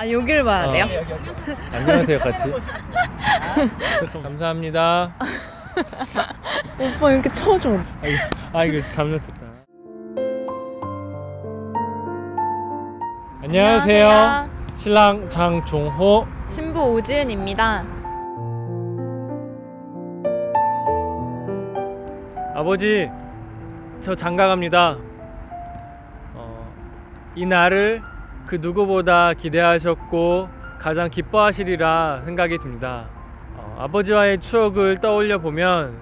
아 여기를 봐야 어. 돼요? 안녕하세요 같이. 감사합니다. 오빠 이렇게 쳐줘. 아 이거 잘못했다. 안녕하세요. 신랑 장종호. 신부 오지은입니다. 아버지, 저 장가 갑니다. 어, 이 날을 그 누구보다 기대하셨고 가장 기뻐하시리라 생각이 듭니다. 어, 아버지와의 추억을 떠올려 보면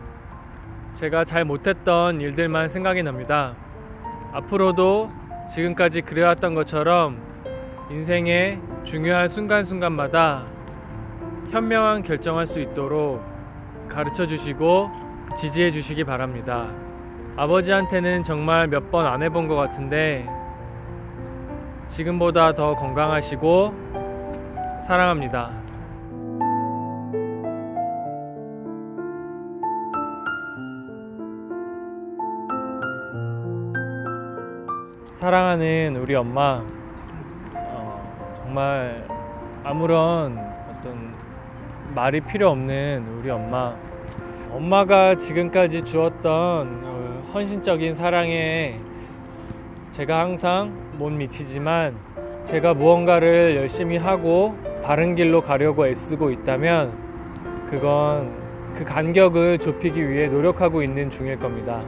제가 잘 못했던 일들만 생각이 납니다. 앞으로도 지금까지 그래왔던 것처럼 인생의 중요한 순간순간마다 현명한 결정할 수 있도록 가르쳐 주시고 지지해 주시기 바랍니다. 아버지한테는 정말 몇 번 안 해본 것 같은데 지금보다 더 건강하시고 사랑합니다. 사랑하는 우리 엄마, 어, 정말 아무런 어떤 말이 필요 없는 우리 엄마. 엄마가 지금까지 주었던 어, 헌신적인 사랑에 제가 항상 못 미치지만 제가 무언가를 열심히 하고 바른 길로 가려고 애쓰고 있다면 그건 그 간격을 좁히기 위해 노력하고 있는 중일 겁니다.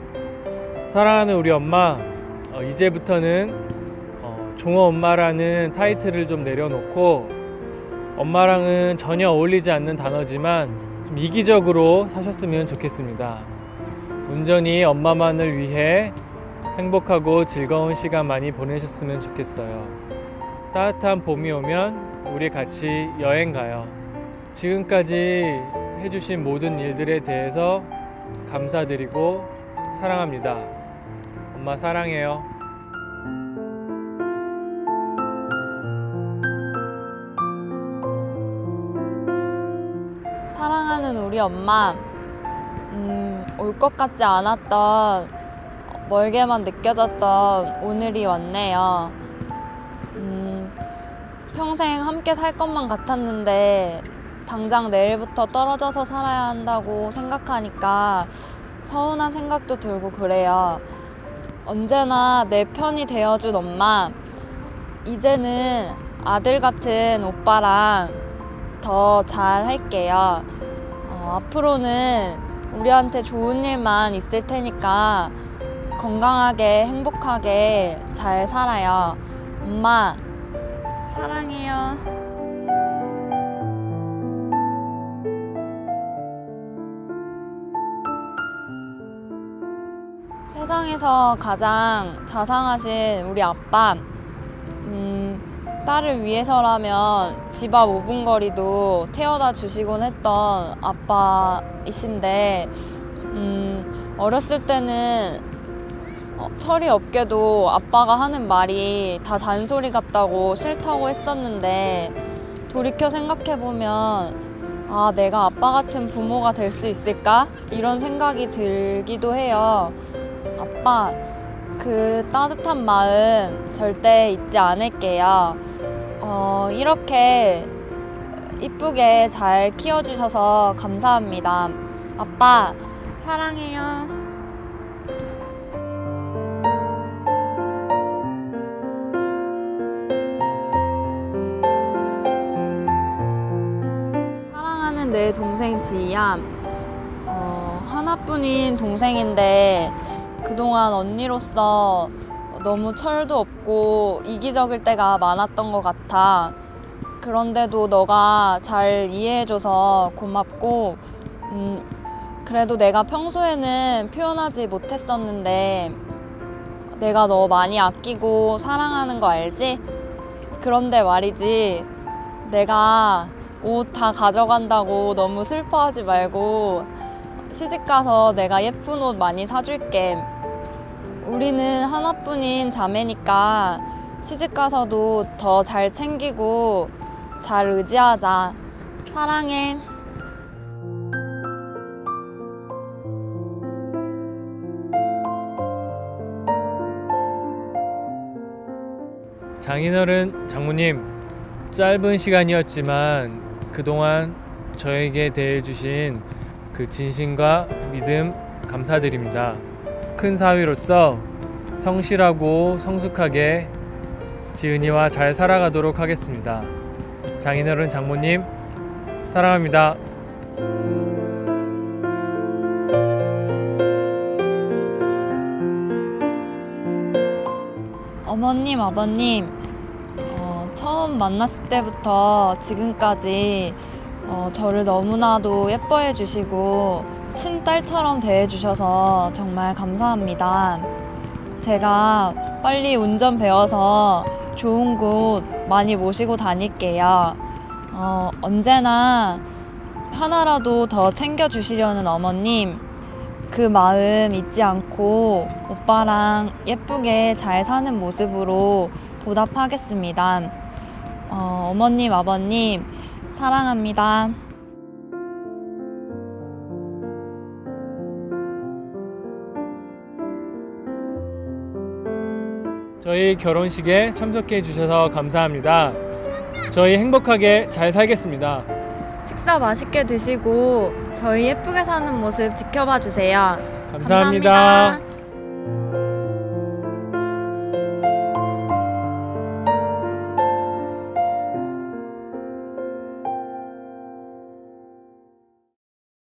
사랑하는 우리 엄마, 어, 이제부터는 어, 종어 엄마라는 타이틀을 좀 내려놓고 엄마랑은 전혀 어울리지 않는 단어지만 좀 이기적으로 사셨으면 좋겠습니다. 온전히 엄마만을 위해 행복하고 즐거운 시간 많이 보내셨으면 좋겠어요. 따뜻한 봄이 오면 우리 같이 여행 가요. 지금까지 해주신 모든 일들에 대해서 감사드리고 사랑합니다. 엄마 사랑해요. 사랑하는 우리 엄마, 음, 올 것 같지 않았던 멀게만 느껴졌던 오늘이 왔네요. 음, 평생 함께 살 것만 같았는데 당장 내일부터 떨어져서 살아야 한다고 생각하니까 서운한 생각도 들고 그래요. 언제나 내 편이 되어준 엄마, 이제는 아들 같은 오빠랑 더 잘 할게요. 어, 앞으로는 우리한테 좋은 일만 있을 테니까 건강하게 행복하게 잘 살아요. 엄마 사랑해요. 세상에서 가장 자상하신 우리 아빠. 음, 딸을 위해서라면 집 앞 5분 거리도 태워다 주시곤 했던 아빠이신데, 음, 어렸을 때는 어, 철이 없게도 아빠가 하는 말이 다 잔소리 같다고 싫다고 했었는데, 돌이켜 생각해보면, 아, 내가 아빠 같은 부모가 될 수 있을까? 이런 생각이 들기도 해요. 아빠, 그 따뜻한 마음 절대 잊지 않을게요. 어, 이렇게 이쁘게 잘 키워주셔서 감사합니다. 아빠, 사랑해요. 내 동생 지희야. 어, 하나뿐인 동생인데 그동안 언니로서 너무 철도 없고 이기적일 때가 많았던 것 같아. 그런데도 너가 잘 이해해줘서 고맙고, 음, 그래도 내가 평소에는 표현하지 못했었는데, 내가 너 많이 아끼고 사랑하는 거 알지? 그런데 말이지, 내가 옷 다 가져간다고 너무 슬퍼하지 말고, 시집 가서 내가 예쁜 옷 많이 사줄게. 우리는 하나뿐인 자매니까 시집 가서도 더 잘 챙기고 잘 의지하자. 사랑해. 장인어른 장모님 짧은 시간이었지만 그동안 저에게 대해주신 그 진심과 믿음 감사드립니다. 큰 사위로서 성실하고 성숙하게 지은이와 잘 살아가도록 하겠습니다. 장인어른 장모님 사랑합니다. 어머님, 아버님, 어, 처음 만났을 때부터 지금까지 어, 저를 너무나도 예뻐해 주시고 친딸처럼 대해 주셔서 정말 감사합니다. 제가 빨리 운전 배워서 좋은 곳 많이 모시고 다닐게요. 어, 언제나 하나라도 더 챙겨주시려는 어머님, 그 마음 잊지 않고 오빠랑 예쁘게 잘 사는 모습으로 보답하겠습니다. 어, 어머님, 아버님, 사랑합니다. 저희 결혼식에 참석해 주셔서 감사합니다. 저희 행복하게 잘 살겠습니다. 식사 맛있게 드시고 저희 예쁘게 사는 모습 지켜봐 주세요. 감사합니다. 감사합니다.